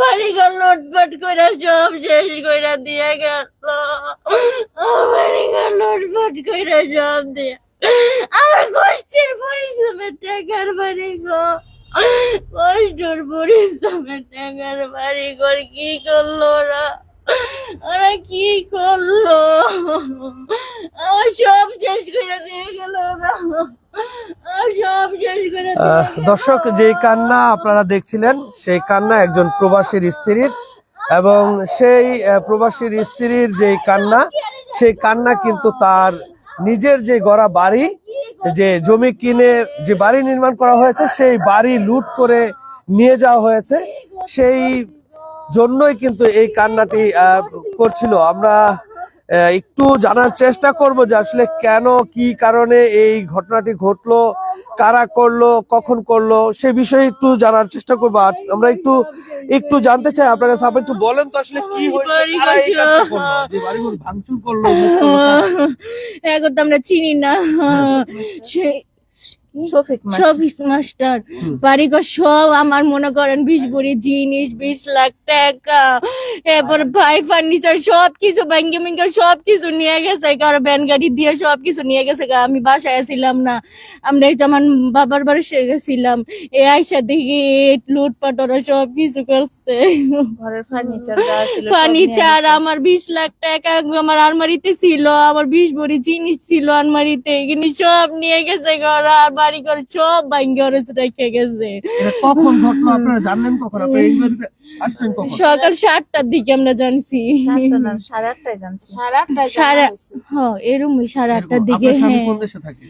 বাড়িঘর করে সব শেষ করে দিয়ে গেল বাড়িঘর লুটপাট করে সব দিয়ে আমার কষ্টের পরিশ্রমের টাকার বাড়ি গো কষ্টের পরিশ্রমের টাকার বাড়ি ঘর কি ওরা কি করল? আমার সব শেষ করে দিয়ে গেল ওরা। দর্শক যেই কান্না আপনারা দেখছিলেন সেই কান্না একজন প্রবাসীর স্ত্রীর এবং সেই প্রবাসীর স্ত্রীর যেই কান্না সেই কান্না কিন্তু তার নিজের যে গড়া বাড়ি যে জমি কিনে যে বাড়ি নির্মাণ করা হয়েছে সেই বাড়ি লুট করে নিয়ে যাওয়া হয়েছে। সেই জন্যই কিন্তু এই কান্নাটি করছিল। আমরা একটু জানার চেষ্টা করব যে আসলে কেন কি কারণে এই ঘটনাটি ঘটলো কারা করল কখন করল সে বিষয়ে একটু জানার চেষ্টা করব। আর আমরা একটু একটু জানতে চাই আপনার কাছে আপনি একটু বলেন তো আসলে কি ভাঙচুর করল এখন তো আমরা চিনি না। সে শফিক মাস্টার। বাড়িঘর সব আমার মনে করেন বিশ ভরি জিনিস বিশ লাখ টাকা। এরপর ভাই ফার্নিচার সব কিছু ব্যাংকে ব্যাংকে সব কিছু নিয়ে গেছে কারও ভ্যান গাড়ি দিয়ে সব কিছু নিয়ে গেছে। আমি বাসায় ছিলাম না। আমরা এটা আমার বাবার বাড়ি গেছিলাম। এ আইসা দেখি লুটপাট ওরা সব কিছু করছে ফার্নিচার আমার বিশ লাখ টাকা আমার আলমারিতে ছিল আমার বিশ ভরি জিনিস ছিল আলমারিতে কিন্তু সব নিয়ে গেছে ঘর আর বাড়ি ঘর সব ভাঙ্গে রেখে গেছে। কখন ঘটলো? আপনারা জানলেন কখন? আপনারা আসছেন কখন? সকাল সাতটার দিকে আমরা জানছি। সাড়ে আটটায় জানছি। সাড়ে আটটায় সাড়ে হ্যাঁ এরকমই সাড়ে দিকে হ্যাঁ। কোন দেশে থাকে?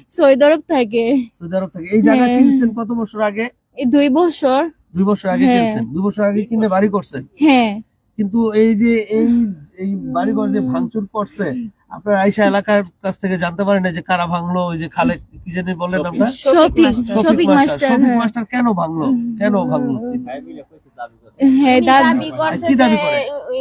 থাকে। সৌদি আরব থেকে। এই জায়গা হ্যাঁ। কিনছেন কত বছর আগে? এই দুই বছর। দুই বছর আগে। কিনছেন। দুই বছর আগে কিনে বাড়ি করছেন? হ্যাঁ। কিন্তু এই যে এই এই বাড়িঘর যে ভাঙচুর করছে আপনার আইসা এলাকার কাছ থেকে জানতে পারেন না যে কারা ভাঙলো ওই যে খালে কি জানি বললেন আমরা শফিক শফিক শফিক মাস্টার। মাস্টার। শফিক হ্যাঁ। মাস্টার কেন ভাঙলো? কেন ভাঙলো? হ্যাঁ দাবি করছে কি দাবি করে? ওই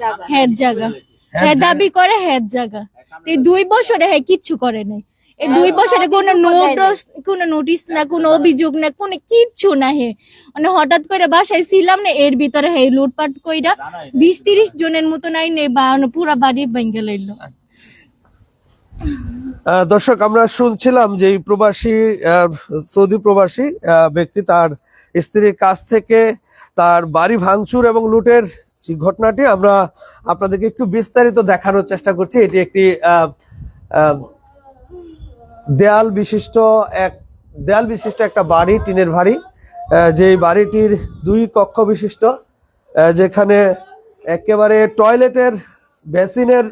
জায়গা। হেড জায়গা। হ্যাঁ দাবি করে হেড জায়গা। এই দুই বছরে হ্যাঁ কিচ্ছু করে নাই। এই দুই বছরে কোনো নোটিস কোনো নোটিস না কোনো অভিযোগ না কোনো কিচ্ছু না হে মানে হঠাৎ করে বাসায় ছিলাম না এর ভিতরে হে লুটপাট কইরা বিশ তিরিশ জনের মতো নাই নেই বা পুরা বাড়ি ভেঙে লাইলো। আহ, দর্শক আমরা শুনছিলাম যে এই প্রবাসী আহ, সৌদি প্রবাসী আহ, ব্যক্তি তার স্ত্রীর কাছ থেকে তার বাড়ি ভাঙচুর এবং লুটের ঘটনাটি আমরা আপনাদেরকে একটু বিস্তারিত দেখানোর চেষ্টা করছি। এটি একটি আহ, আহ, দেয়াল বিশিষ্ট এক দেয়াল বিশিষ্ট একটা বাড়ি টিনের বাড়ি। যে বাড়িটির দুই কক্ষ বিশিষ্ট যেখানে একেবারে টয়লেটের বেসিনের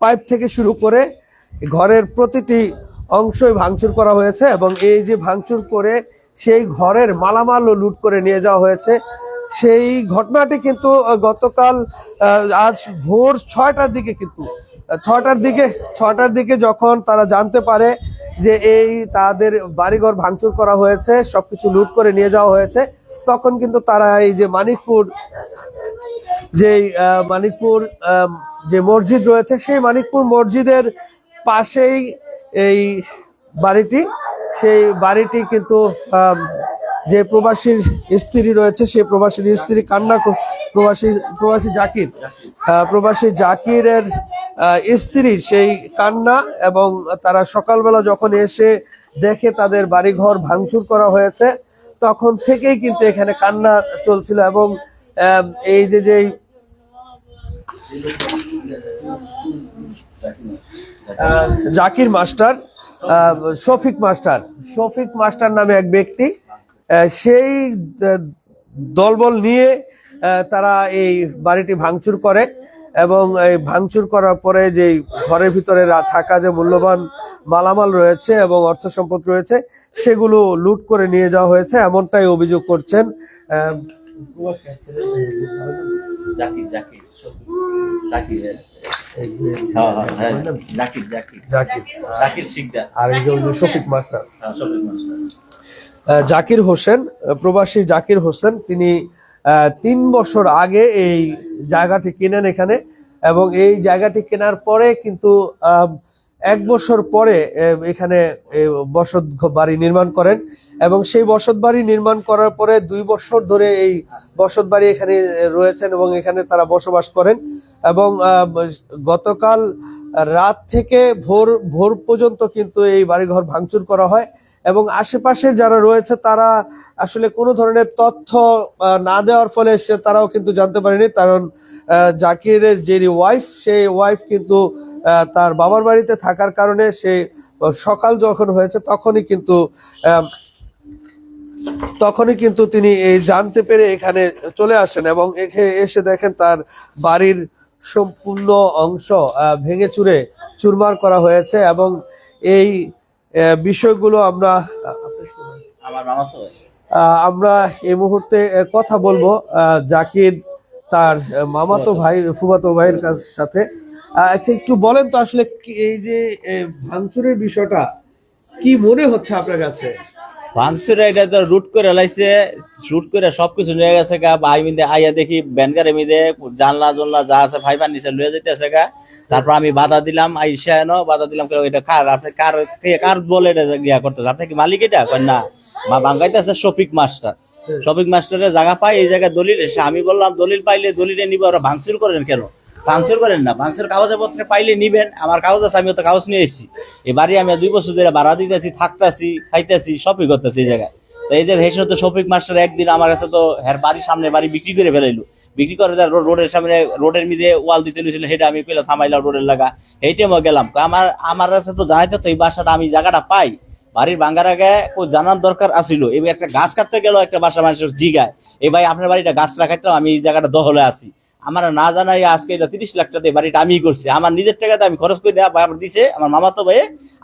পাইপ থেকে শুরু করে ঘরের প্রতিটি অংশই ভাঙচুর করা হয়েছে এবং এই যে ভাঙচুর করে সেই ঘরের মালামালও লুট করে নিয়ে যাওয়া হয়েছে। সেই ঘটনাটি কিন্তু গতকাল আজ ভোর ছয়টার দিকে কিন্তু আহ, ছয়টার দিকে ছয়টার দিকে যখন তারা জানতে পারে যে এই তাদের বাড়িঘর ভাঙচুর করা হয়েছে, সবকিছু লুট করে নিয়ে যাওয়া হয়েছে। তখন কিন্তু তারা এই যে মানিকপুর যে মানিকপুর যে মসজিদ রয়েছে, সেই মানিকপুর মসজিদের পাশেই এই বাড়িটি, সেই বাড়িটি কিন্তু যে প্রবাসীর স্ত্রী রয়েছে সেই প্রবাসীর স্ত্রী কান্না প্রবাসী প্রবাসী জাকির। প্রবাসী জাকিরের স্ত্রী সেই কান্না এবং তারা সকালবেলা যখন এসে দেখে তাদের বাড়িঘর ভাঙচুর করা হয়েছে, তখন থেকেই কিন্তু এখানে কান্না চলছিল এবং এই যে যেই Zakir master Shafiq master Shafiq master নামে এক ব্যক্তি সেই দলবল নিয়ে তারা এই বাড়িটি ভাঙচুর করে এবং এই ভাঙচুর করার পরে যে ঘরের ভিতরে থাকা যে মূল্যবান মালামাল রয়েছে এবং অর্থ সম্পদ রয়েছে সেগুলো লুট করে নিয়ে যাওয়া হয়েছে এমনটাই অভিযোগ করছেন জাকির হ্যাঁ হ্যাঁ হ্যাঁ শফিক মাস্টার। জাকির হোসেন প্রবাসী জাকির হোসেন, তিনি তিন বছর আগে এই জায়গাটি কেনেন এখানে এবং এই জায়গাটি কেনার পরে কিন্তু এক বছর পরে এখানে বসত বাড়ি নির্মাণ করেন এবং সেই বসত বাড়ি নির্মাণ করার পরে দুই বছর ধরে এই বসত বাড়ি এখানে রয়েছেন এবং এখানে তারা বসবাস করেন এবং গতকাল রাত থেকে ভোর ভোর পর্যন্ত কিন্তু এই বাড়িঘর ভাঙচুর করা হয়। এবং আশেপাশের যারা রয়েছে, তারা আসলে কোনো ধরনের তথ্য না দেওয়ার ফলে সে তারাও কিন্তু জানতে পারেনি। কারণ জাকিরের যে ওয়াইফ সেই ওয়াইফ কিন্তু তার বাবার বাড়িতে থাকার কারণে সে সকাল যখন হয়েছে, তখনই কিন্তু তখনই কিন্তু তিনি এই জানতে পেরে এখানে চলে আসেন এবং এখে- এসে দেখেন তার বাড়ির সম্পূর্ণ অংশ ভেঙে চুরে চুরমার করা হয়েছে এবং এই বিষয়গুলো আমরা আমার এই মুহূর্তে কথা বলব আহ, জাকির তার মামাতো ভাই ফুবাতো ভাইয়ের কাছ- সাথে। আচ্ছা একটু বলেন তো আসলে এই যে ভাঙচুরের বিষয়টা কি মনে হচ্ছে আপনার কাছে? ভাঙচুর এটা তো রুট করে লাইছে রুট করে সবকিছু নিয়ে গেছে গা। ভাই মিদে আইয়া দেখি ব্যানগারে মিদে, জানলা জনলা যা আছে ফাইবার নিচে লয়ে যেতেছে গা। তারপর আমি বাধা দিলাম, আইসা এনো, বাধা দিলাম এটা কার, আপনি কার কার বলে এটা গিয়া করতেছে? আপনি কি মালিক এটা? না। মা বাঙ্গাইতেছে শফিক মাস্টার। শফিক মাস্টারের জায়গা পাই এই জায়গায় দলিল, এসে আমি বললাম, দলিল পাইলে দলিলে নিবে, ওরা ভাঙচুর করেন কেন? ভাঙচুর করেন না ভাঙচুর কাগজে পত্রে পাইলে নিবেন, আমার কাগজ আছে আমি তো কাগজ নিয়ে এসেছি। এই বাড়ি আমি দুই বছর ধরে ভাড়া দিতেছি, থাকতেছি, খাইতেছি সবই করতেছি এই জায়গায়। তো এই যে হেসে তো শফিক মাস্টার একদিন আমার কাছে তো হ্যার বাড়ির সামনে বাড়ি বিক্রি করে ফেলাইলো। বিক্রি করে দেয় রোডের সামনে রোডের মিদে ওয়াল দিতে লইছিল সেটা আমি পেলে থামাইলাম রোডের লাগা। এইটাই মই গেলাম। আমার আমার কাছে তো জানাইতে তো এই বাসাটা আমি জায়গাটা পাই। বাড়ির ভাঙ্গার আগে জানার দরকার আছিল এবার একটা গাছ কাটতে গেল একটা বাসা মানুষের জিগায়। এই ভাই, আপনার বাড়িটা গাছ রাখাইতাম আমি এই জায়গাটা দহলে আছি। আমার না জানাই আজকে এটা তিরিশ লাখ টাকা বাড়িটা আমি করছি। আমার নিজের টাকাতে আমি খরচ করে বাবা দিছে, আমার মামা তো ভাই,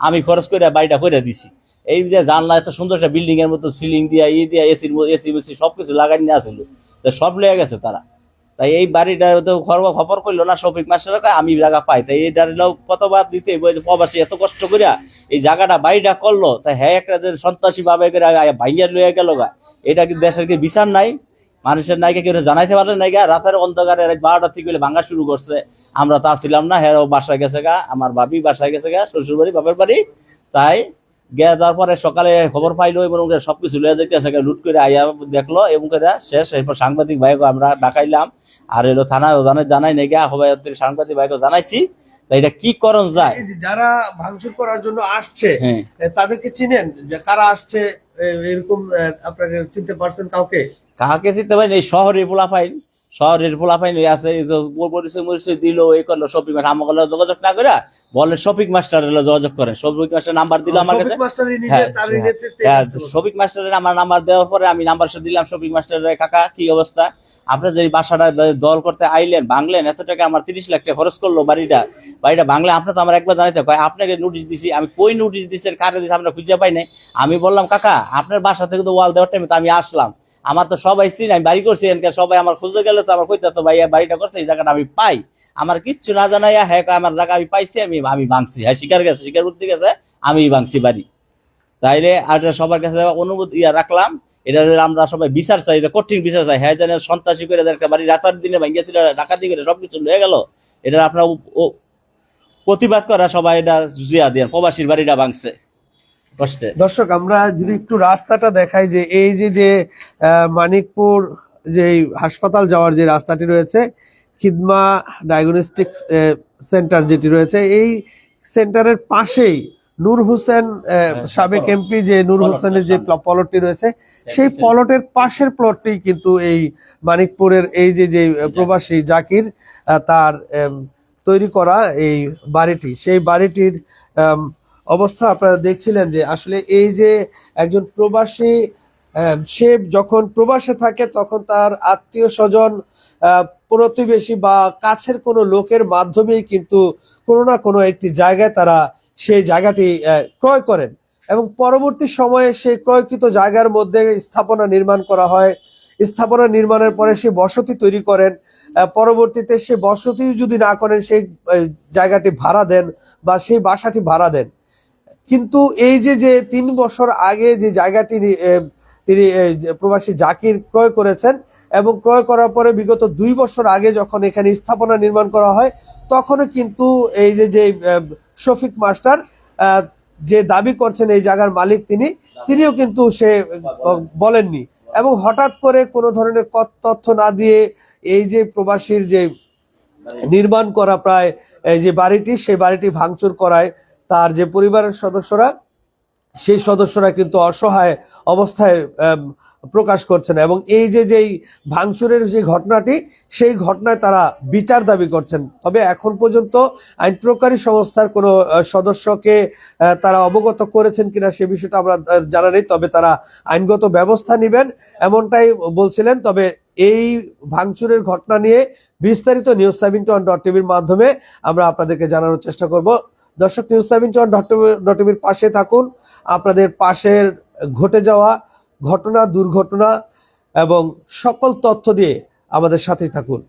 আমি খরচ করে বাড়িটা করে দিছি। এই যে জানলা, এত সুন্দর একটা বিল্ডিং এর মতো সিলিং দিয়া, ই দিয়া এসির এসি মেসি সবকিছু লাগাই নিয়ে আসলো। তো সব লেগে গেছে তারা। তাই এই বাড়িটা তো খবর খবর করল না শপিং মাস্টার আমি জায়গা পাই। তাই এই জায়গাটা কতবার দিতে প্রবাসী এত কষ্ট করিয়া এই জায়গাটা, বাড়িটা করল। তাই হ্যাঁ একটা যে সন্ত্রাসী ভাবে করে ভাইয়া লইয়া গেল গা। এটা কি দেশের কি বিচার নাই? মানুষের নাইকে কেউ জানাইতে পারলে নাই গা। রাতের অন্ধকারে বারোটা থেকে ভাঙা শুরু করছে। আমরা তা ছিলাম না হ্যাঁ বাসায় গেছে গা, আমার ভাবি বাসায় গেছে গা শ্বশুর বাড়ি বাপের বাড়ি। তাই গিয়ে যাওয়ার পরে সকালে খবর পাইলো এবং সবকিছু লয়ে যাইতেছে লুট করে আইয়া দেখল এবং শেষ, এরপর সাংবাদিক ভাইকে আমরা ডাকাইলাম। আর এলো থানা জানাই সবাই সাংবাদিক ভাইকে জানাইছি। এটা কি করণ যায়? যে যারা ভাঙচুর করার জন্য আসছে হ্যাঁ। তাদেরকে চিনেন? যে কারা আসছে এরকম আপনাকে আপনারা চিনতে পারছেন কাউকে? কাকে চিনতে পারেন এই শহরে পোলা পাইন শহরের পোলা পাইন আছে পরিচয় মরিচয় দিল এই করল শপিং মাস্টার যোগাযোগ না করে বলে শপিং মাস্টার যোগাযোগ করে। শপিং মাস্টার নাম্বার দিল আমার কাছে। হ্যাঁ, হ্যাঁ, হ্যাঁ। শফিক মাস্টারের আমার নাম্বার দেওয়ার পরে আমি নাম্বার দিলাম শফিক মাস্টারের কাকা কি অবস্থা? আপনার যে বাসাটা দল করতে আইলেন ভাঙলেন এত টাকা আমার তিরিশ লাখ টাকা খরচ করল বাড়িটা। বাড়িটা ভাঙলে আপনার তো আমার একবার জানাইতে কয় আপনাকে নোটিশ দিছি আমি কই নোটিশ দিচ্ছেন কারে দিচ্ছি আমরা খুঁজে পাই নাই? আমি বললাম কাকা আপনার বাসা থেকে তো ওয়াল দেওয়ার টাইমে তো আমি আসলাম। আমার তো সবাই চিনি আমি বাড়ি করছি, এনকে সবাই আমার খুঁজতে গেলে তো আমার কইতে তো ভাই বাড়িটা করছে, এই জায়গাটা আমি পাই। আমার কিচ্ছু না জানাইয়া হ্যাঁ আমার জায়গা আমি পাইছি, আমি আমি ভাঙছি। হ্যাঁ শিকার গেছে, শিকার করতে গেছে, আমি ভাঙছি বাড়ি। তাইলে আর সবার কাছে অনুমতি ইয়া রাখলাম। এটা আমরা সবাই বিচার চাই, এটা কঠিন বিচার চাই। হ্যাঁ জানে সন্ত্রাসী করে একটা বাড়ি রাতার দিনে ভাঙ্গিয়েছিল ডাকাতি করে সবকিছু লয়ে গেল। এটা আপনার প্রতিবাদ করা সবাই এটা জুয়া দিয়ে, প্রবাসীর বাড়িটা ভাঙছে। দর্শক আমরা যদি একটু রাস্তাটা দেখাই যে এই যে যে মানিকপুর যে হাসপাতাল যাওয়ার যে রাস্তাটি রয়েছে খিদমা ডায়াগনস্টিক সেন্টার যেটি রয়েছে এই সেন্টারের পাশেই নূর হোসেন সাবেক এমপি যে নূর হোসেনের যে। প্লটটি রয়েছে সেই প্লটের পাশের প্লটটি কিন্তু এই মানিকপুরের এই যে যে প্রবাসী জাকির তার তৈরি করা এই বাড়িটি। সেই বাড়িটির অবস্থা আপনারা দেখছিলেন যে আসলে এই যে একজন প্রবাসী সে যখন প্রবাসে থাকে তখন তার আত্মীয় স্বজন প্রতিবেশী বা কাছের কোনো লোকের মাধ্যমেই কিন্তু কোনো না কোনো একটি জায়গায় তারা সেই জায়গাটি ক্রয় করেন এবং পরবর্তী সময়ে সেই ক্রয়কৃত জায়গার মধ্যে স্থাপনা নির্মাণ করা হয়। স্থাপনা নির্মাণের পরে সে বসতি তৈরি করেন পরবর্তীতে সে বসতি যদি না করেন সেই জায়গাটি ভাড়া দেন বা সেই বাসাটি ভাড়া দেন। কিন্তু এই যে যে তিন বছর আগে যে জায়গাটি তিনি প্রবাসী জাকির ক্রয় করেছেন এবং ক্রয় করার পরে বিগত দুই বছর আগে যখন এখানে স্থাপনা নির্মাণ করা হয়, তখনও কিন্তু এই যে যে শফিক মাস্টার যে দাবি করছেন এই জায়গার মালিক তিনি, তিনিও কিন্তু সে বলেননি। এবং হঠাৎ করে কোনো ধরনের তথ্য না দিয়ে এই যে প্রবাসীর যে নির্মাণ করা প্রায়, এই যে বাড়িটি, সেই বাড়িটি ভাঙচুর করায় তার যে পরিবারের সদস্যরা, সেই সদস্যরা কিন্তু অসহায় অবস্থায় প্রকাশ করছেন এবং এই যে যেই ভাঙচুরের যে ঘটনাটি, সেই ঘটনায় তারা বিচার দাবি করছেন। তবে এখন পর্যন্ত আইন প্রকারী সংস্থার কোনো সদস্যকে তারা অবগত করেছেন কিনা সে বিষয়টা আমরা জানা নেই। তবে তারা আইনগত ব্যবস্থা নেবেন এমনটাই বলছিলেন। তবে এই ভাঙচুরের ঘটনা নিয়ে বিস্তারিত নিউজ সেভেন্টি ডট টিভির মাধ্যমে আমরা আপনাদেরকে জানানোর চেষ্টা করব। দর্শক নিউজ সেভেন চন ডট পাশে থাকুন। আপনাদের পাশের ঘটে যাওয়া ঘটনা, দুর্ঘটনা এবং সকল তথ্য দিয়ে আমাদের সাথেই থাকুন।